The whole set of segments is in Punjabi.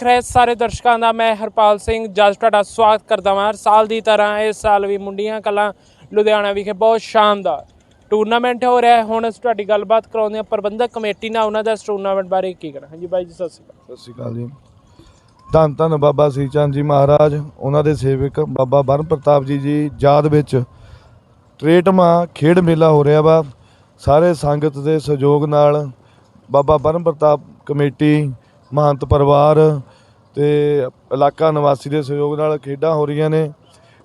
ਦੇਖ ਰਹੇ ਸਾਰੇ ਦਰਸ਼ਕਾਂ ਦਾ ਮੈਂ ਹਰਪਾਲ ਸਿੰਘ। ਜੱਜ ਤੁਹਾਡਾ ਸਵਾਗਤ ਕਰਦਾ ਹਾਂ ਹਰ ਸਾਲ ਦੀ ਤਰ੍ਹਾਂ ਇਸ ਸਾਲ ਵੀ ਮੁੰਡੀਆਂ ਕਲਾਂ ਲੁਧਿਆਣਾ ਵਿਖੇ ਬਹੁਤ ਸ਼ਾਨਦਾਰ ਟੂਰਨਾਮੈਂਟ ਹੋ ਰਿਹਾ ਹੈ। ਹੁਣ ਅਸੀਂ ਤੁਹਾਡੀ ਗੱਲਬਾਤ ਕਰਾਉਂਦੇ ਹਾਂ। ਪ੍ਰਬੰਧਕ ਕਮੇਟੀ ਨਾਲ ਉਹਨਾਂ ਦਾ ਇਸ ਟੂਰਨਾਮੈਂਟ ਬਾਰੇ ਕੀ ਕਹਿਣਾ। ਹਾਂਜੀ ਬਾਈ ਜੀ, ਸਤਿ ਸ਼੍ਰੀ ਅਕਾਲ। ਸਤਿ ਸ਼੍ਰੀ ਅਕਾਲ ਜੀ। ਧੰਨ ਧੰਨ ਬਾਬਾ ਸ੍ਰੀ ਚੰਦ ਜੀ ਮਹਾਰਾਜ, ਉਹਨਾਂ ਦੇ ਸੇਵਕ ਬਾਬਾ ਬਰਨ ਪ੍ਰਤਾਪ ਜੀ ਜੀ ਯਾਦ ਵਿੱਚ ਟ੍ਰੇਟਮਾ ਖੇਡ ਮੇਲਾ ਹੋ ਰਿਹਾ ਵਾ। ਸਾਰੇ ਸੰਗਤ ਦੇ ਸਹਿਯੋਗ ਨਾਲ ਬਾਬਾ ਬਰਨ ਪ੍ਰਤਾਪ ਕਮੇਟੀ ਮਹੰਤ ਪਰਿਵਾਰ ਤੇ ਇਲਾਕਾ ਨਿਵਾਸੀ ਦੇ ਸਹਿਯੋਗ ਨਾਲ ਖੇਡਾਂ ਹੋ ਰਹੀਆਂ ਨੇ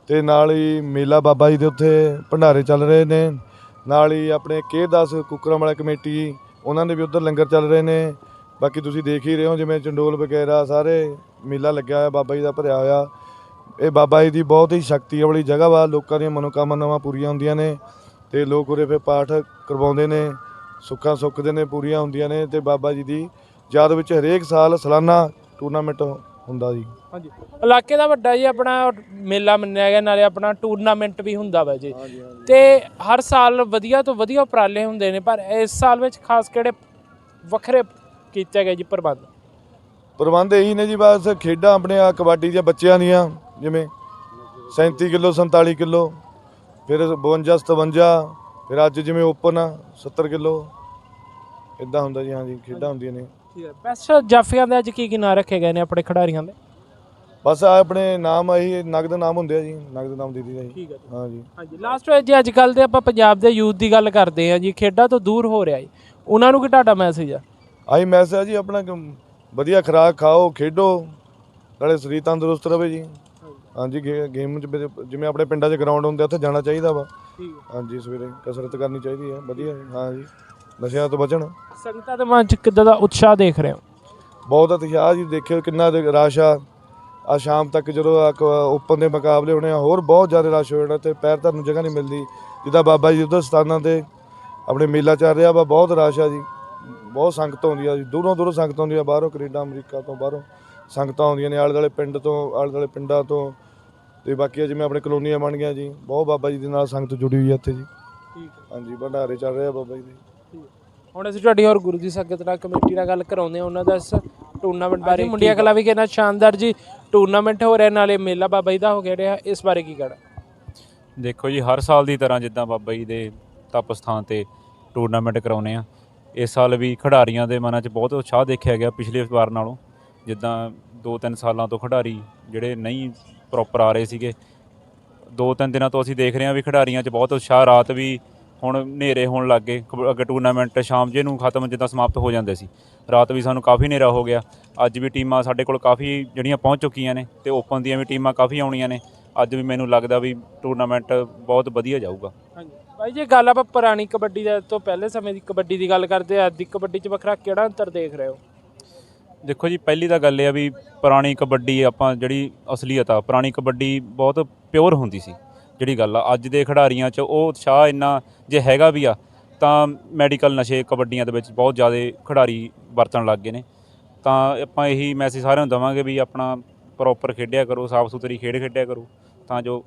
ਤੇ ਨਾਲ ਹੀ ਮੇਲਾ ਬਾਬਾ ਜੀ ਦੇ ਉੱਥੇ ਭੰਡਾਰੇ ਚੱਲ ਰਹੇ ਨੇ। ਨਾਲ ਹੀ ਆਪਣੇ ਕੇਦਾਸ ਕੁਕਰਮ ਵਾਲਾ ਕਮੇਟੀ, ਉਹਨਾਂ ਦੇ ਵੀ ਉੱਧਰ ਲੰਗਰ ਚੱਲ ਰਹੇ ਨੇ। ਬਾਕੀ ਤੁਸੀਂ ਦੇਖ ਹੀ ਰਹੇ ਹੋ ਜਿਵੇਂ ਚੰਡੋਲ ਵਗੈਰਾ ਸਾਰੇ ਮੇਲਾ ਲੱਗਿਆ ਹੋਇਆ, ਬਾਬਾ ਜੀ ਦਾ ਭਰਿਆ ਹੋਇਆ। ਇਹ ਬਾਬਾ ਜੀ ਦੀ ਬਹੁਤ ਹੀ ਸ਼ਕਤੀ ਵਾਲੀ ਜਗ੍ਹਾ ਵਾ, ਲੋਕਾਂ ਦੀਆਂ ਮਨੋਕਾਮਨਾਵਾਂ ਪੂਰੀਆਂ ਹੁੰਦੀਆਂ ਨੇ ਤੇ ਲੋਕ ਉਰੇ ਫਿਰ ਪਾਠ ਕਰਵਾਉਂਦੇ ਨੇ, ਸੁੱਖਾਂ ਸੁੱਖਦੇ ਨੇ, ਪੂਰੀਆਂ ਹੁੰਦੀਆਂ ਨੇ ਤੇ ਬਾਬਾ ਜੀ ਦੀ ਯਾਦ ਵਿੱਚ ਹਰੇਕ ਸਾਲ ਸਾਲਾਨਾ ਟੂਰਨਾਮੈਂਟ ਹੁੰਦਾ ਜੀ। ਹਾਂਜੀ। ਇਲਾਕੇ ਦਾ ਵੱਡਾ ਜੀ ਆਪਣਾ ਮੇਲਾ ਮੰਨਿਆ ਗਿਆ ਨਾਲੇ ਆਪਣਾ ਟੂਰਨਾਮੈਂਟ ਵੀ ਹੁੰਦਾ ਵਾ ਜੀ। ਤੇ ਹਰ ਸਾਲ ਵਧੀਆ ਤੋਂ ਵਧੀਆ ਉਪਰਾਲੇ ਹੁੰਦੇ ਨੇ ਪਰ ਇਸ ਸਾਲ ਵਿੱਚ ਖਾਸ ਕਿਹੜੇ ਵੱਖਰੇ ਕੀਤੇ ਗਏ ਜੀ ਪ੍ਰਬੰਧ? ਪ੍ਰਬੰਧ ਇਹੀ ਨੇ ਜੀ ਬਸ ਖੇਡਾਂ ਆਪਣੇ ਆ ਕਬੱਡੀ ਦੀਆਂ ਬੱਚਿਆਂ ਦੀਆਂ ਜਿਵੇਂ 37 ਕਿਲੋ 47 ਕਿਲੋ ਫਿਰ 52 57 ਫਿਰ ਅੱਜ ਜਿਵੇਂ ਓਪਨ ਆ 70 ਕਿਲੋ ਇਦਾਂ ਹੁੰਦਾ ਜੀ ਹਾਂਜੀ ਖੇਡਾਂ ਹੁੰਦੀਆਂ ਨੇ। ਠੀਕ ਹੈ ਬੈਸਟ ਜਾਫੀਆਂ ਦੇ ਅੱਜ ਕੀ ਕੀ ਨਾਂ ਰੱਖੇ ਗਏ ਨੇ ਆਪਣੇ ਖਿਡਾਰੀਆਂ ਦੇ? ਬਸ ਆ ਆਪਣੇ ਨਾਮ ਆਹੀ ਨਗਦ ਨਾਮ ਹੁੰਦੇ ਆ ਜੀ ਨਗਦ ਨਾਮ ਦੇ ਦੀ ਜੀ। ਠੀਕ ਹੈ ਹਾਂਜੀ ਹਾਂਜੀ ਲਾਸਟ ਵਿੱਚ ਜੀ ਅੱਜ ਕੱਲ ਦੇ ਆਪਾਂ ਪੰਜਾਬ ਦੇ ਯੂਥ ਦੀ ਗੱਲ ਕਰਦੇ ਹਾਂ ਜੀ ਖੇਡਾਂ ਤੋਂ ਦੂਰ ਹੋ ਰਿਹਾ ਜੀ। ਉਹਨਾਂ ਨੂੰ ਕੀ ਤੁਹਾਡਾ ਮੈਸੇਜ ਆ? ਆਹੀ ਮੈਸੇਜ ਜੀ ਆਪਣਾ ਕਿ ਵਧੀਆ ਖੁਰਾਕ ਖਾਓ ਖੇਡੋ ਨਾਲੇ ਸਰੀਰ ਤੰਦਰੁਸਤ ਰਵੇ ਜੀ। ਹਾਂਜੀ ਗੇ- ਗੇਮ ਚ ਵੀ ਜਿਵੇਂ ਆਪਣੇ ਪਿੰਡਾਂ 'ਚ ਗਰਾਊਂਡ ਹੁੰਦੇ ਆ, ਉੱਥੇ ਜਾਣਾ ਚਾਹੀਦਾ ਵਾ। ਠੀਕ ਹੈ ਹਾਂਜੀ ਸਵੇਰੇ ਕਸਰਤ ਕਰਨੀ ਚਾਹੀਦੀ ਹੈ ਵਧੀਆ ਹੈ, ਹਾਂ ਜੀ। ਨਸ਼ਿਆਂ ਤੋਂ ਬਚਣ। ਸੰਗਤਾਂ ਦੇ ਮਨ ਚ ਕਿੱਦਾਂ ਦਾ ਉਤਸ਼ਾਹ ਦੇਖ ਰਹੇ ਹੋ? ਬਹੁਤ ਉਤਸ਼ਾਹ ਜੀ ਦੇਖਿਓ ਕਿੰਨਾ ਰਸ਼ ਆ। ਆ ਸ਼ਾਮ ਤੱਕ ਜਦੋਂ ਓਪਨ ਦੇ ਮੁਕਾਬਲੇ ਹੋਣੇ ਆ ਹੋਰ ਬਹੁਤ ਜ਼ਿਆਦਾ ਰਸ਼ ਹੋ ਜਾਣਾ ਤੇ ਪੈਰ ਧਰਨ ਨੂੰ ਜਗ੍ਹਾ ਨਹੀਂ ਮਿਲਦੀ। ਜਿੱਦਾਂ ਬਾਬਾ ਜੀ ਉਧਰ ਸਥਾਨਾਂ ਤੇ ਆਪਣੇ ਮੇਲਾ ਚੱਲ ਰਿਹਾ ਵਾ ਬਹੁਤ ਰਸ਼ ਆ ਜੀ। ਬਹੁਤ ਸੰਗਤ ਆਉਂਦੀ ਆ ਜੀ ਦੂਰੋਂ ਦੂਰੋਂ ਸੰਗਤ ਆਉਂਦੀ ਆ ਬਾਹਰੋਂ ਕੈਨੇਡਾ ਅਮਰੀਕਾ ਤੋਂ ਬਾਹਰੋਂ ਸੰਗਤਾਂ ਆਉਂਦੀਆਂ ਨੇ ਆਲੇ ਦੁਆਲੇ ਪਿੰਡ ਤੋਂ ਆਲੇ ਦੁਆਲੇ ਪਿੰਡਾਂ ਤੋਂ। ਤੇ ਬਾਕੀ ਜਿਵੇਂ ਆਪਣੇ ਕਲੋਨੀਆਂ ਬਣ ਗਈਆਂ ਜੀ ਬਹੁਤ ਬਾਬਾ ਜੀ ਦੇ ਨਾਲ ਸੰਗਤ ਜੁੜੀ ਹੋਈ ਆ ਇੱਥੇ ਜੀ। ਠੀਕ ਹਾਂਜੀ ਭੰਡਾਰੇ ਚੱਲ ਰਹੇ ਬਾਬਾ ਜੀ ਦੇ। ਹੁਣ ਅਸੀਂ ਤੁਹਾਡੀ ਹੋਰ ਗੁਰੂ ਦੀ ਸੰਗਤ ਨਾਲ ਕਮੇਟੀ ਨਾਲ ਗੱਲ ਕਰਾਉਂਦੇ ਹਾਂ ਉਹਨਾਂ ਦਾ ਇਸ ਟੂਰਨਾਮੈਂਟ ਬਾਰੇ ਮੁੰਡਿਆ ਕਲਾ ਵੀ ਕਿੰਨਾ ਸ਼ਾਨਦਾਰ ਜੀ ਟੂਰਨਾਮੈਂਟ ਹੋ ਰਿਹਾ ਨਾਲੇ ਮੇਲਾ ਬਾਬਾ ਜੀ ਦਾ ਹੋ ਗਿਆ ਰਿਹਾ ਇਸ ਬਾਰੇ ਕੀ ਕਹਿਣਾ? ਦੇਖੋ ਜੀ ਹਰ ਸਾਲ ਦੀ ਤਰ੍ਹਾਂ ਜਿੱਦਾਂ ਬਾਬਾ ਜੀ ਦੇ ਤਪ ਸਥਾਨ ਤੇ ਟੂਰਨਾਮੈਂਟ ਕਰਾਉਨੇ ਆ ਇਸ ਸਾਲ ਵੀ ਖਿਡਾਰੀਆਂ ਦੇ ਮਨਾਂ 'ਚ ਬਹੁਤ ਉਤਸ਼ਾਹ ਦੇਖਿਆ ਗਿਆ ਪਿਛਲੇ ਵਾਰ ਨਾਲੋਂ। ਜਿੱਦਾਂ 2-3 ਸਾਲਾਂ ਤੋਂ ਖਿਡਾਰੀ ਜਿਹੜੇ ਨਹੀਂ ਪ੍ਰੋਪਰ ਆ ਰਹੇ ਸੀਗੇ 2-3 ਦਿਨਾਂ ਤੋਂ ਅਸੀਂ ਦੇਖ ਰਹੇ ਹਾਂ ਵੀ ਖਿਡਾਰੀਆਂ 'ਚ ਬਹੁਤ ਉਤਸ਼ਾਹ ਰਾਤ ਵੀ ਹੁਣ ਹਨੇਰੇ ਹੋਣ ਲੱਗ ਗਏ। ਅੱਗੇ ਟੂਰਨਾਮੈਂਟ ਸ਼ਾਮ ਜੇ ਨੂੰ ਖਤਮ ਜਿੱਦਾਂ ਸਮਾਪਤ ਹੋ ਜਾਂਦੇ ਸੀ। ਰਾਤ ਵੀ ਸਾਨੂੰ ਕਾਫੀ ਹਨੇਰਾ ਹੋ ਗਿਆ। ਅੱਜ ਵੀ ਟੀਮਾਂ ਸਾਡੇ ਕੋਲ ਕਾਫੀ ਜਿਹੜੀਆਂ ਪਹੁੰਚ ਚੁੱਕੀਆਂ ਨੇ ਤੇ ਓਪਨ ਦੀਆਂ ਵੀ ਟੀਮਾਂ ਕਾਫੀ ਆਉਣੀਆਂ ਨੇ। ਅੱਜ ਵੀ ਮੈਨੂੰ ਲੱਗਦਾ ਵੀ ਟੂਰਨਾਮੈਂਟ ਬਹੁਤ ਵਧੀਆ ਜਾਊਗਾ। ਹਾਂਜੀ। ਭਾਈ ਜੇ ਗੱਲ ਆਪਾਂ ਪੁਰਾਣੀ ਕਬੱਡੀ ਦੇ ਤੋਂ ਪਹਿਲੇ ਸਮੇਂ ਦੀ ਕਬੱਡੀ ਦੀ ਗੱਲ ਕਰਦੇ ਆ ਅੱਜ ਦੀ ਕਬੱਡੀ 'ਚ ਵੱਖਰਾ ਕਿਹੜਾ ਅੰਤਰ ਦੇਖ ਰਹੇ ਹੋ? ਦੇਖੋ ਜੀ ਪਹਿਲੀ ਤਾਂ ਗੱਲ ਇਹ ਆ ਵੀ ਪੁਰਾਣੀ ਕਬੱਡੀ ਆਪਾਂ ਜਿਹੜੀ ਅਸਲੀਅਤ ਆ ਪੁਰਾਣੀ ਕਬੱਡੀ ਬਹੁਤ ਪਿਓਰ ਹੁੰਦੀ ਸੀ। ਜਿਹੜੀ ਗੱਲ ਆ ਅੱਜ ਦੇ ਖਿਡਾਰੀਆਂ 'ਚ ਉਹ ਉਤਸ਼ਾਹ ਇੰਨਾ ਜੇ ਹੈਗਾ ਵੀ ਆ ਤਾਂ ਮੈਡੀਕਲ ਨਸ਼ੇ ਕਬੱਡੀਆਂ ਦੇ ਵਿੱਚ ਬਹੁਤ ਜ਼ਿਆਦਾ ਖਿਡਾਰੀ ਵਰਤਣ ਲੱਗ ਗਏ ਨੇ। ਤਾਂ ਆਪਾਂ ਇਹੀ ਮੈਸੇਜ ਸਾਰਿਆਂ ਨੂੰ ਦਵਾਂਗੇ ਵੀ ਆਪਣਾ ਪ੍ਰੋਪਰ ਖੇਡਿਆ ਕਰੋ ਸਾਫ਼ ਸੁਥਰੀ ਖੇਡ ਖੇਡਿਆ ਕਰੋ ਤਾਂ ਜੋ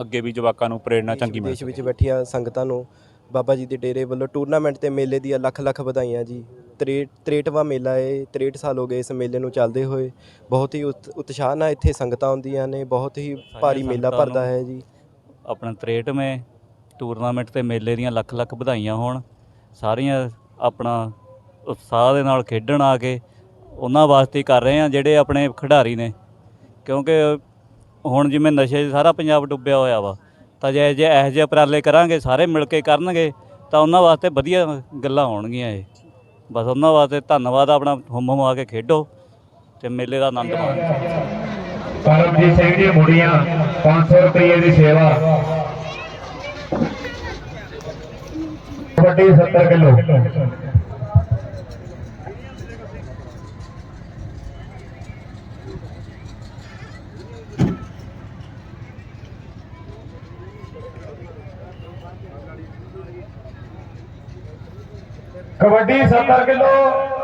ਅੱਗੇ ਵੀ ਜਵਾਕਾਂ ਨੂੰ ਪ੍ਰੇਰਣਾ ਚੰਗੀ ਮਿਲ ਦੇਸ਼ ਵਿੱਚ ਬੈਠੀਆਂ ਸੰਗਤਾਂ ਨੂੰ ਬਾਬਾ ਜੀ ਦੇ ਡੇਰੇ ਵੱਲੋਂ ਟੂਰਨਾਮੈਂਟ ਤੇ ਮੇਲੇ ਦੀਆਂ ਲੱਖ ਲੱਖ ਵਧਾਈਆਂ ਜੀ। 63ਵਾਂ ਮੇਲਾ ਹੈ 63 ਸਾਲ ਹੋ ਗਏ ਇਸ ਮੇਲੇ ਨੂੰ ਚੱਲਦੇ ਹੋਏ। ਬਹੁਤ ਹੀ ਉਤ- ਉਤਸ਼ਾਹ ਨਾਲ ਇੱਥੇ ਸੰਗਤਾਂ ਆਉਂਦੀਆਂ ਨੇ ਬਹੁਤ ਹੀ ਭਾਰੀ ਮੇਲਾ ਭਰਦਾ ਹੈ ਜੀ। ਆਪਣਾ 63ਵੇਂ ਟੂਰਨਾਮੈਂਟ ਤੇ ਮੇਲੇ ਦੀਆਂ ਲੱਖ ਲੱਖ ਵਧਾਈਆਂ ਹੋਣ, ਸਾਰੀਆਂ ਆਪਣਾ ਉਤਸ਼ਾਹ ਦੇ ਨਾਲ ਖੇਡਣ ਆ ਕੇ ਉਹਨਾਂ ਵਾਸਤੇ ਕਰ ਰਹੇ ਆ ਜਿਹੜੇ ਆਪਣੇ ਖਿਡਾਰੀ ਨੇ। ਕਿਉਂਕਿ ਹੁਣ ਜਿਵੇਂ ਨਸ਼ੇ 'ਚ ਸਾਰਾ ਪੰਜਾਬ ਡੁੱਬਿਆ ਹੋਇਆ ਵਾ, ਤਾਂ ਜੇ ਜੇ ਇਹੋ ਜਿਹੇ ਉਪਰਾਲੇ ਕਰਾਂਗੇ, ਸਾਰੇ ਮਿਲ ਕੇ ਕਰਨਗੇ, ਤਾਂ ਉਹਨਾਂ ਵਾਸਤੇ ਵਧੀਆ ਗੱਲਾਂ ਹੋਣਗੀਆਂ ਇਹ। ਬਸ ਉਹਨਾਂ ਵਾਸਤੇ ਧੰਨਵਾਦ, ਆਪਣਾ ਹੁੰਮ ਹੁਮ ਆ ਕੇ ਖੇਡੋ ਤੇ ਮੇਲੇ ਦਾ ਆਨੰਦ ਮਾਣੋ। ਪਰਮਜੀਤ ਸਿੰਘ ਜੀ ਮੁੜੀਆਂ 500 ਰੁਪਏ ਦੀ ਸੇਵਾ। ਕਬੱਡੀ 70 ਕਿਲੋ। ਕਬੱਡੀ 70 ਕਿਲੋ।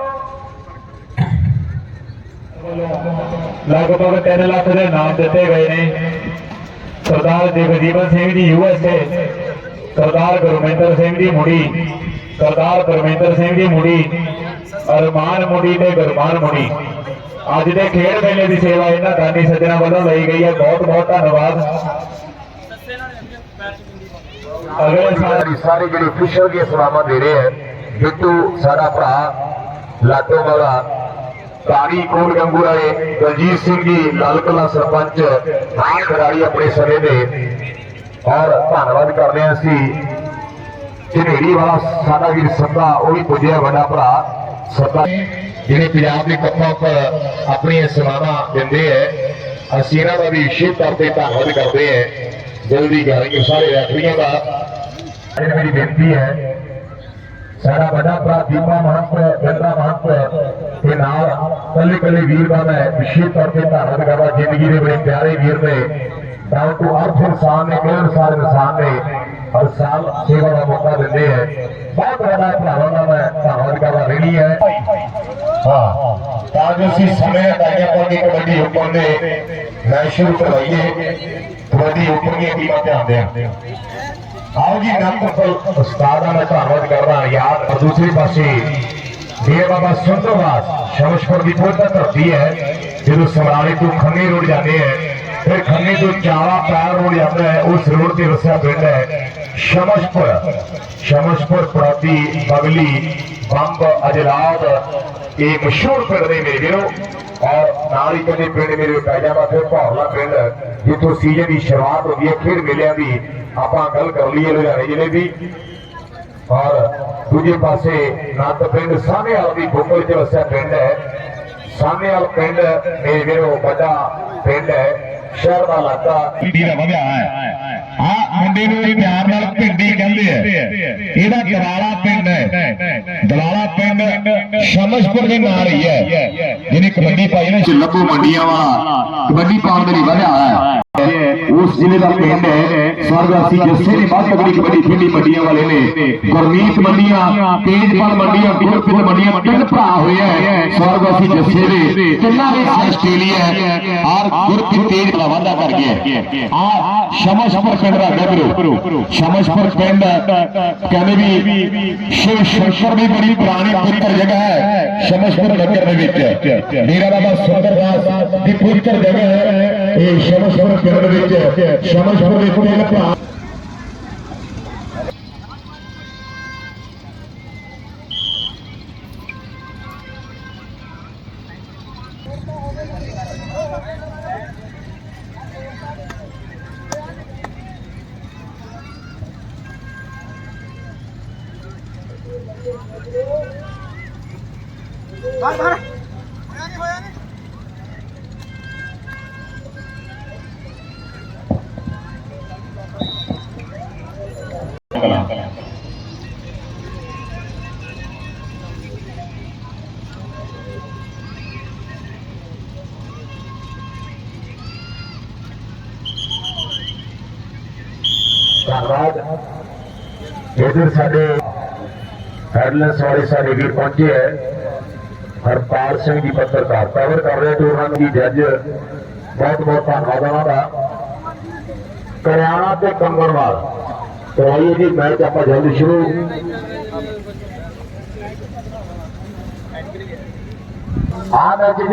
ਲਗਭਗ 3 ਲੱਖ ਦੇ ਨਾਮ ਦਿੱਤੇ ਗਏ ਨੇ। ਸਰਦਾਰ ਜਗਜੀਵਨ ਸਿੰਘ ਜੀ ਯੂਐਸਏ ਸਰਦਾਰ ਗੁਰਮਿੰਦਰ ਸਿੰਘ ਜੀ ਮੁੜੀ, ਸਰਦਾਰ ਗੁਰਮਿੰਦਰ ਸਿੰਘ ਜੀ ਮੁੜੀ, ਅਰਮਾਨ ਮੁੰਡੀ ਤੇ ਗੁਰਮਾਨ ਮੁੰਡੀ ਅੱਜ ਦੇ ਖੇਡ ਮੇਲੇ ਦੀ ਸੇਵਾ ਇਹਨਾਂ ਦਾਨੀ ਸੱਜਣਾ ਵੱਲੋਂ ਲਈ ਗਈ ਹੈ। ਬਹੁਤ ਬਹੁਤ ਧੰਨਵਾਦ। ਅਗਲੇ ਸਾਲ ਸਾਰੇ ਜਿਹੜੇ ਫਿਸ਼ਰ ਦੀਆਂ ਸੇਵਾਵਾਂ ਦੇ ਰਹੇ ਹੈ, ਬਿੱਟੂ, ਸਾਡਾ ਭਰਾ ਲਾਟੋ ਵਾਲਾ ਕਾਰੀ ਕੋਲ ਗੰਗੂ ਰਾਏ ਦਲਜੀਤ ਸਿੰਘ ਜੀ, ਲਾਲ ਕਲਾ ਸਰਪੰਚ ਮਾਨ ਖਿਡਾਰੀ ਆਪਣੇ ਸਮੇਂ ਦੇ। ਔਰ ਧੰਨਵਾਦ ਕਰਦੇ ਹਾਂ ਅਸੀਂ। ਝਨੇੜੀ ਵਾਲਾ ਸਾਡਾ ਵੀਰ ਸੱਤਾ, ਉਹ ਵੀ ਪੁੱਜਿਆ ਵੱਡਾ ਭਰਾ। ਸੱਤਾ ਜਿਹੜੇ ਪੰਜਾਬ ਦੇ ਕੱਪਾਂ ਉੱਪਰ ਆਪਣੀਆਂ ਸੇਵਾਵਾਂ ਦਿੰਦੇ ਹੈ, ਅਸੀਂ ਇਹਨਾਂ ਦਾ ਵੀ ਵਿਸ਼ੇਸ਼ ਤੌਰ ਤੇ ਧੰਨਵਾਦ ਕਰਦੇ ਹਾਂ। ਜਲਦੀ ਕਰਾਂਗੇ ਸਾਰੇ ਰੈਫਰੀਆਂ ਦਾ। ਮੇਰੀ ਬੇਨਤੀ ਹੈ ਸਾਡਾ ਵੱਡਾ ਭਰਾ ਦੀਪਾ ਮਹੰਤ ਬਿੰਦਰਾ ਮਹੰਤ ਦੇ ਨਾਲ ਕੱਲੇ ਕੱਲੇ ਵੀਰ ਦਾ ਮੈਂ ਵਿਸ਼ੇਸ਼ ਤੌਰ ਤੇ ਧੰਨਵਾਦ ਕਰਦਾ। ਜ਼ਿੰਦਗੀ ਦੇ ਬੜੇ ਪਿਆਰੇ ਵੀਰ ਨੇ ਡਾਊਨ ਟੂ ਅਰਥ ਇਨਸਾਨ ਨੇ ਬੇਅਨਸਾਰ ਇਨਸਾਨ ਨੇ, ਹਰ ਸਾਲ ਸੇਵਾ ਦਾ ਮੌਕਾ ਦਿੰਦੇ ਹੈ। ਬਹੁਤ ਵੱਡਾ ਭਰਾਵਾਂ ਦਾ ਮੈਂ ਧੰਨਵਾਦ ਕਰਦਾ। ਰਹਿਣੀ ਹੈ। ਹਾਂ, ਤਾਂ ਜੋ ਅਸੀਂ ਸਮੇਂ ਅਟਾਈਆਂ ਪਾਉਂਦੇ ਕਬੱਡੀ ਹੁਕਮ ਦੇ ਮੈਂ ਸ਼ੁਰੂ ਕਰਵਾਈਏ। ਕਬੱਡੀ ਹੁਕਮ ਦੀਆਂ ਟੀਮਾਂ ਧਿਆਨ ਦੇਣ। ਆਓ ਜੀ ਨੰਦਪੁਰ ਉਸਤਾਦ ਦਾ ਧੰਨਵਾਦ ਕਰਦਾ ਯਾਦ ਔਰ ਦੂਸਰੇ ਪਾਸੇ ਡੇਰ ਬਾਬਾ ਸੁੰਦਰਵਾਸ, ਸ਼ਮਸ਼ਪੁਰ ਦੀ ਪਵਿੱਤਰ ਧਰਤੀ ਹੈ ਜਦੋਂ ਸਮਰਾਲੇ ਤੋਂ ਖੰਨੇ ਰੋਡ ਜਾਂਦੇ ਹੈ। ਫਿਰ ਖੰਨੇ ਤੋਂ ਚਾਵਾ ਪੈਰ ਰੋਡ ਜਾਂਦਾ ਹੈ, ਉਸ ਰੋਡ ਤੇ ਵਸਿਆ ਪਿੰਡ ਹੈ ਸ਼ਮਸ਼ਪੁਰ। ਸ਼ਮਸ਼ਪੁਰ ਪ੍ਰਾਤੀ ਬਗਲੀ ਬੰਬ ਅਜਲਾਦ, ਇਹ ਮਸ਼ਹੂਰ ਪਿੰਡ ਨੇ ਮੇਰੇ ਵੀਰੋ। ਔਰ ਨਾਲ ਹੀ ਕਹਿੰਦੇ ਪਿੰਡ ਮੇਰੇ ਪੈ ਜਾਂਦਾ ਫਿਰ ਭੌਰਲਾ ਪਿੰਡ, ਜਿੱਥੋਂ ਸੀਜ਼ਨ ਦੀ ਸ਼ੁਰੂਆਤ ਹੁੰਦੀ ਹੈ ਖੇਡ ਮੇਲਿਆਂ ਦੀ ਆਪਾਂ ਗੱਲ ਕਰ ਲਈਏ ਲੁਧਿਆਣੇ ਜ਼ਿਲ੍ਹੇ ਦੀ। ਔਰ ਦੂਜੇ ਪਾਸੇ ਨੰਦ ਪਿੰਡ, ਸਾਹਨੇਵਾਲ ਦੀ ਗੁੰਬਲ ਚ ਵਸਿਆ ਪਿੰਡ ਹੈ। ਸਾਹਨੇਵਾਲ ਪਿੰਡ, ਮੇਰੇ ਵੀਰੋ, ਵੱਡਾ ਪਿੰਡ ਹੈ। ਸ਼ਹਿਰ ਦਾ ਇਲਾਕਾ। ਭਿੰਡੀ ਦਾ ਵਧਿਆ ਹੈ। ਆ ਮੁੰਡੇ ਨੂੰ ਵੀ ਪਿਆਰ ਨਾਲ ਭਿੰਡੀ ਕਹਿੰਦੇ ਆ। ਇਹਦਾ ਦਲਾਲਾ ਪਿੰਡ ਹੈ। ਦਲਾਲਾ ਪਿੰਡ ਸ਼ਮਸ਼ਪੁਰ ਦੇ ਨਾਲ ਹੀ ਹੈ। ਜਿਹਨੇ ਕਬੱਡੀ ਪਾਈ ਨਾ। ਚ ਲੱਭੂ ਮੰਡੀਆਂ ਵਾਲਾ। ਕਬੱਡੀ ਪਾਉਣ ਦੇ ਲਈ ਵਧਿਆ ਹੈ। ਉਸ ਜ਼ਿਲ੍ਹੇ ਦਾ ਪਿੰਡ ਹੈ ਸਵਰਗਵਾਸੀ ਜੱਸੇ ਦੀ ਬਾਤ ਤਗੜੀ ਕਬੱਡੀ ਖੇਡੀ ਮੰਡੀਆਂ ਵਾਲੇ ਨੇ ਗੁਰਮੀਤ ਮੰਡੀਆਂ ਤੇਜਪਾਲ ਮੰਡੀਆਂ ਗੁਰਪ੍ਰੀਤ ਮੰਡੀਆਂ ਤਿੰਨ ਭਰਾ ਹੋਏ ਹੈ ਸਵਰਗਵਾਸੀ ਜੱਸੇ ਦੇ ਤਿੰਨਾਂ ਦੇ ਆਸਟ੍ਰੇਲੀਆ ਔਰ ਗੁਰਪ੍ਰੀਤ ਤੇਜ ਦਾ ਵਾਅਦਾ ਕਰ ਗਿਆ ਆ ਸ਼ਮਸ਼ਪੁਰ ਪਿੰਡ ਦਾ ਗੱਭਰੂ ਸ਼ਮਸ਼ਪੁਰ ਪਿੰਡ ਕਹਿੰਦੇ ਵੀ ਸ਼ਿਵ ਸ਼ੰਕਰ ਦੀ ਬੜੀ ਪੁਰਾਣੀ ਪਵਿੱਤਰ ਜਗ੍ਹਾ ਹੈ ਸ਼ਮਸ਼ਪੁਰ ਨਗਰ ਦੇ ਵਿੱਚ ਮੇਰਾ ਬਾਬਾ ਸੁੰਦਰਦਾਸ ਦੀ ਪਵਿੱਤਰ ਜਗ੍ਹਾ ਹੈ ਇਹ ਸ਼ਮਸ਼ਪੁਰ ਪਿੰਡ ਦੇ ਵਿੱਚ ਸ਼ਮਸ਼ਪੁਰ ਦੇ ਤਿੰਨ ਭਰਾ। ਧੰਨਵਾਦ। ਇਧਰ ਸਾਡੇ ਹੈਡਲੈਂਸ ਵਾਲੇ ਸਾਡੇ ਵੀਰ ਪਹੁੰਚੇ ਹੈ। ਹਰਪਾਲ ਸਿੰਘ ਜੀ ਪੱਤਰਕਾਰ ਕਵਰ ਕਰ ਰਹੇ ਟੂਰਨਾਮੈਂਟ ਦੀ ਜੱਜ। ਬਹੁਤ ਬਹੁਤ ਧੰਨਵਾਦ ਉਹਨਾਂ ਦਾ। ਕਰਿਆਣਾ ਤੇ ਕੰਗਣਵਾਲ ਕਰਵਾਈਏ ਜੀ ਮੈਚ ਆਪਾਂ ਜਲਦੀ ਸ਼ੁਰੂ। ਆ ਮੈਚ ਜੀ?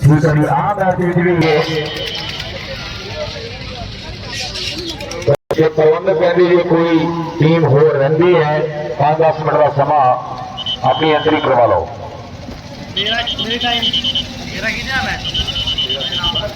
ਠੀਕ ਹੈ ਜੀ, ਆ ਮੈਚ ਜਿਹੜੀ ਹੈ ਜੇ ਪ੍ਰਬੰਧਕ ਕਹਿੰਦੇ ਜੇ ਕੋਈ ਟੀਮ ਹੋਰ ਰਹਿੰਦੀ ਹੈ 5-10 ਮਿੰਟ ਦਾ ਸਮਾਂ ਆਪਣੀ ਐਂਟਰੀ ਕਰਵਾ ਲਓ।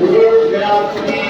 We're now Yeah.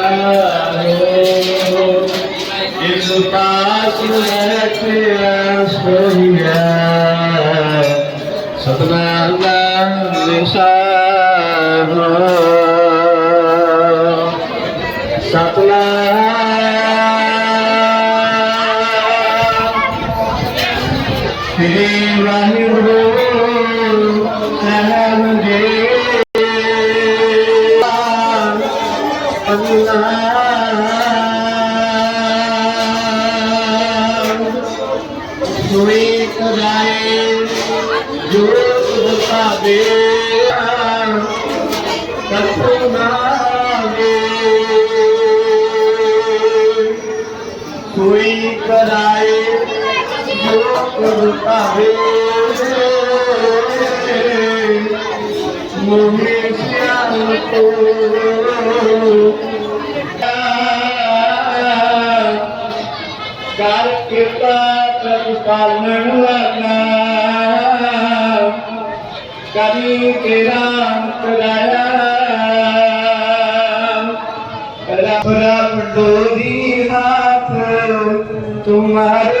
ਨਿਸ਼ਾਨ ਸਤਨਾਮ ਸ੍ਰੀ ਵਾਹਿਗੁਰੂ ਸਾਹਿਬ ਜੀ ਸੋਈ ਕਰ ਕਿਰਪਾ ਪ੍ਰਭ ਪਾਲਣ ਵਾਲਾ ਕਰੀ ਤੇਰਾ ਕਰਾਇਆ ਰੱਬ ਰੱਬ ਡੋਰੀ ਹਾਥ ਤੁਮਾਰੇ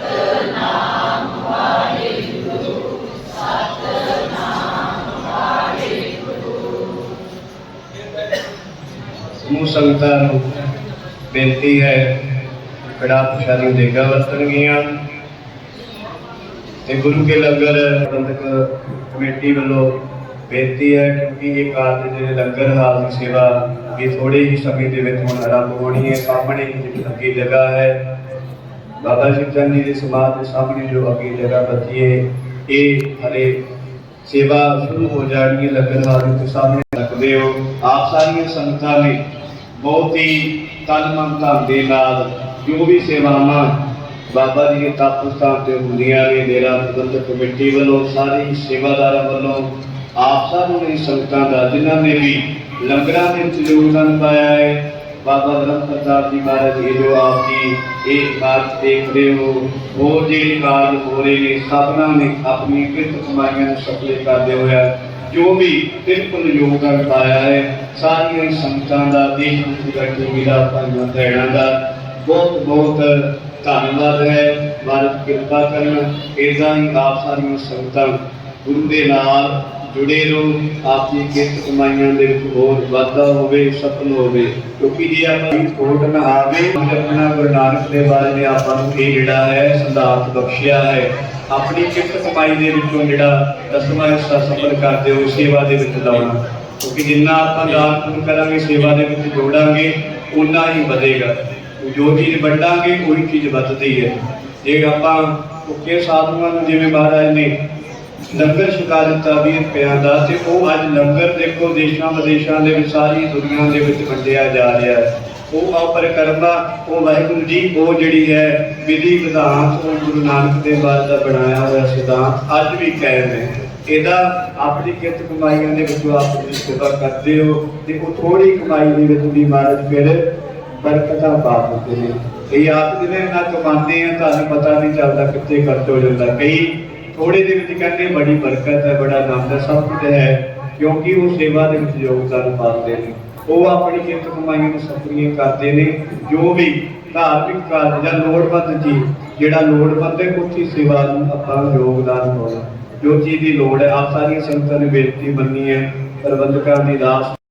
ਸਮੂਹ ਸੰਗਤਾਂ ਨੂੰ ਬੇਨਤੀ ਹੈ ਕੜਾ ਪ੍ਰਸ਼ਾਦੀ ਦੇਗਾ ਵਰਤਣਗੀਆਂ। ਤੇ ਗੁਰੂ ਕੇ ਲੰਗਰ ਪ੍ਰਬੰਧਕ ਕਮੇਟੀ ਵੱਲੋਂ ਬੇਨਤੀ ਹੈ ਕਿਉਂਕਿ ਇਹ ਕਾਰਜ ਜਿਹੜੇ ਲੰਗਰ ਹਾਲ ਦੀ ਸੇਵਾ ਇਹ ਥੋੜੇ ਹੀ ਸਮੇਂ ਦੇ ਵਿੱਚ ਹੁਣ ਆਰੰਭ ਹੋਣੀ ਹੈ, ਸਾਹਮਣੇ ਜਿਹੜੀ ਅੱਗੇ ਜਗ੍ਹਾ ਹੈ। ਬਾਬਾ ਜੀ ਚੰਦ ਜੀ ਦੇ ਸਮਾਧ ਦੇ ਸਾਹਮਣੇ ਜੋ ਅੱਗੇ ਜਗ੍ਹਾ ਬਚੀ ਹੈ, ਇਹ ਹਲੇ ਸੇਵਾ ਸ਼ੁਰੂ ਹੋ ਜਾਣੀ ਹੈ ਲੰਗਰ ਹਾਲ ਦੇ ਸਾਹਮਣੇ। ਰੱਖਦੇ ਹੋ। ਆਪ ਸਾਰੀਆਂ ਸੰਗਤਾਂ ਨੇ ਬਹੁਤ ਹੀ ਤਨ ਮਨ ਧਨ ਦੇ ਨਾਲ ਜੋ ਵੀ ਸੇਵਾਵਾਂ ਬਾਬਾ ਜੀ ਦੇ ਤਪ ਸਥਾਨ ਤੇ ਹੁੰਦੀਆਂ ਨੇ ਡੇਰਾ ਪ੍ਰਬੰਧਕ ਕਮੇਟੀ ਵੱਲੋਂ, ਸਾਰੀ ਸੇਵਾਦਾਰਾਂ ਵੱਲੋਂ, ਆਪ ਸਭ ਨੇ ਸੰਗਤਾਂ ਦਾ, ਜਿਨ੍ਹਾਂ ਨੇ ਵੀ ਲੰਗਰਾਂ ਦੇ ਵਿੱਚ ਯੋਗਦਾਨ ਪਾਇਆ ਹੈ, ਬਾਬਾ ਬ੍ਰਹਮ ਪ੍ਰਤਾਪ ਜੀ ਮਹਾਰਾਜ ਜੀ ਜੋ ਆਪ ਜੀ ਇਹ ਇਮਾਰਤ ਦੇਖਦੇ ਹੋ, ਹੋਰ ਜਿਹੜੇ ਕਾਰਜ ਹੋ ਰਹੇ ਨੇ, ਸਭਨਾਂ ਨੇ ਆਪਣੀ ਕਿਰਤ ਕਮਾਈਆਂ ਨੂੰ ਸਫਲੇ ਕਰਦੇ ਹੋਇਆ ਜੋ ਵੀ ਬਿਲਕੁਲ ਯੋਗਦਾਨ ਪਾਇਆ ਹੈ, ਸਾਰੀਆਂ ਸੰਗਤਾਂ ਦਾ, ਦੇਸ਼ ਵਿੱਚ ਬੈਠੇ ਮੇਰਾ ਭਾਈਆਂ ਭੈਣਾਂ ਦਾ ਬਹੁਤ ਬਹੁਤ ਧੰਨਵਾਦ ਹੈ। ਮਾਲਕ ਕਿਰਪਾ ਕਰਨ ਇਦਾਂ ਹੀ ਆਪ ਸਾਰੀਆਂ ਸੰਗਤਾਂ ਗੁਰੂ ਦੇ ਨਾਲ ਜੁੜੇ ਰਹੋ ਆਪ ਦੀ ਕਿਰਤ ਕਮਾਈਆਂ ਦੇ ਵਿੱਚ ਹੋਰ ਵਾਧਾ ਹੋਵੇ, ਸਫਲ ਹੋਵੇ। ਕਿਉਂਕਿ ਜੇ ਆਪਾਂ ਕੋਟ ਨਾ ਆਵੇ ਆਪਣਾ ਗੁਰੂ ਨਾਨਕ ਦੇ ਬਾਰੇ ਆਪਾਂ ਨੂੰ ਇਹ ਜਿਹੜਾ ਹੈ ਸੰਦਾਤ ਬਖਸ਼ਿਆ ਹੈ। ਆਪਣੀ ਕਿਰਤ ਕਮਾਈ ਦੇ ਵਿੱਚੋਂ ਜਿਹੜਾ ਦਸਵਾਂ ਹਿੱਸਾ ਸਫਲ ਕਰਦੇ ਹੋ ਸੇਵਾ ਦੇ ਵਿੱਚ ਲਾਉਣਾ। ਕਿਉਂਕਿ ਜਿੰਨਾ ਆਪਾਂ ਦਾਨ ਪੁੰਨ ਕਰਾਂਗੇ, ਸੇਵਾ ਦੇ ਵਿੱਚ ਜੋੜਾਂਗੇ ਉਨਾ ਹੀ ਵਧੇਗਾ। ਜੋ ਚੀਜ਼ ਵੰਡਾਂਗੇ, ਉਹੀ ਚੀਜ਼ ਵੱਧਦੀ ਹੈ। ਜੇ ਆਪਾਂ ਭੁੱਖੇ ਸਾਧੂਆਂ ਨੂੰ ਜਿਵੇਂ ਮਹਾਰਾਜ ਨੇ ਲੰਗਰ ਛਕਾ ਦਿੱਤਾ 20 ਰੁਪਿਆਂ ਦਾ, ਤੇ ਉਹ ਅੱਜ ਲੰਗਰ ਦੇਖੋ ਦੇਸ਼ਾਂ ਵਿਦੇਸ਼ਾਂ ਦੇ ਵਿੱਚ, ਸਾਰੀ ਦੁਨੀਆ ਦੇ ਵਿੱਚ ਵੰਡਿਆ ਜਾ ਰਿਹਾ ਹੈ। ਉਹ ਆਪਰਿਕਰਮਾ ਉਹ ਵਾਹਿਗੁਰੂ ਜੀ, ਉਹ ਜਿਹੜੀ ਹੈ ਵਿਧੀ ਵਿਧਾਨ ਉਹ ਗੁਰੂ ਨਾਨਕ ਦੇਵ ਬਾਦ ਦਾ ਬਣਾਇਆ ਹੋਇਆ ਸਿਧਾਂਤ ਅੱਜ ਵੀ ਕਾਇਮ ਹੈ। ਇਹਦਾ ਆਪਣੀ ਕਿਰਤ ਕਮਾਈਆਂ ਦੇ ਵਿੱਚੋਂ ਆਪ ਜੀ ਸੇਵਾ ਕਰਦੇ ਹੋ ਤੇ ਉਹ ਥੋੜੀ ਕਮਾਈ ਦੇ ਵਿੱਚ ਵੀ ਮਹਾਰਾਜ ਫਿਰ ਬਰਕਤਾਂ ਪਾ ਦਿੰਦੇ ਨੇ। ਕਈ ਆਪ ਜਿਹਨੇ ਨਾ ਕਮਾਉਂਦੇ ਆ, ਤੁਹਾਨੂੰ ਪਤਾ ਨਹੀਂ ਚੱਲਦਾ ਕਿੱਥੇ ਖਰਚ ਹੋ ਜਾਂਦਾ। ਕਈ ਥੋੜੇ ਦੇ ਵਿੱਚ ਕਹਿੰਦੇ ਬੜੀ ਬਰਕਤ ਹੈ, ਬੜਾ ਆਨੰਦ ਹੈ, ਸਭ ਕੁਝ ਹੈ, ਕਿਉਂਕਿ ਉਹ ਸੇਵਾ ਦੇ ਵਿੱਚ ਯੋਗਦਾਨ ਪਾਉਂਦੇ ਨੇ। ਉਹ ਆਪਣੀ ਕਿਰਤ ਕਮਾਈਆਂ ਨੂੰ ਸਫਰੀਆਂ ਕਰਦੇ ਨੇ, ਜੋ ਵੀ ਧਾਰਮਿਕ ਕਾਰਜ ਜਾਂ ਲੋੜਵੰਦ ਚੀਜ਼ ਜਿਹੜਾ ਲੋੜਵੰਦ ਹੈ, ਉੱਥੇ ਸੇਵਾ ਨੂੰ ਆਪਾਂ ਯੋਗਦਾਨ ਪਾਉਣਾ। ਜੋ ਚੀਜ਼ ਦੀ ਲੋੜ ਹੈ, ਆਪ ਸਾਰੀਆਂ ਸੰਗਤਾਂ ਨੇ ਬੇਨਤੀ ਮੰਨੀ ਹੈ, ਪ੍ਰਬੰਧਕਾਂ ਦੀ ਦਾਸ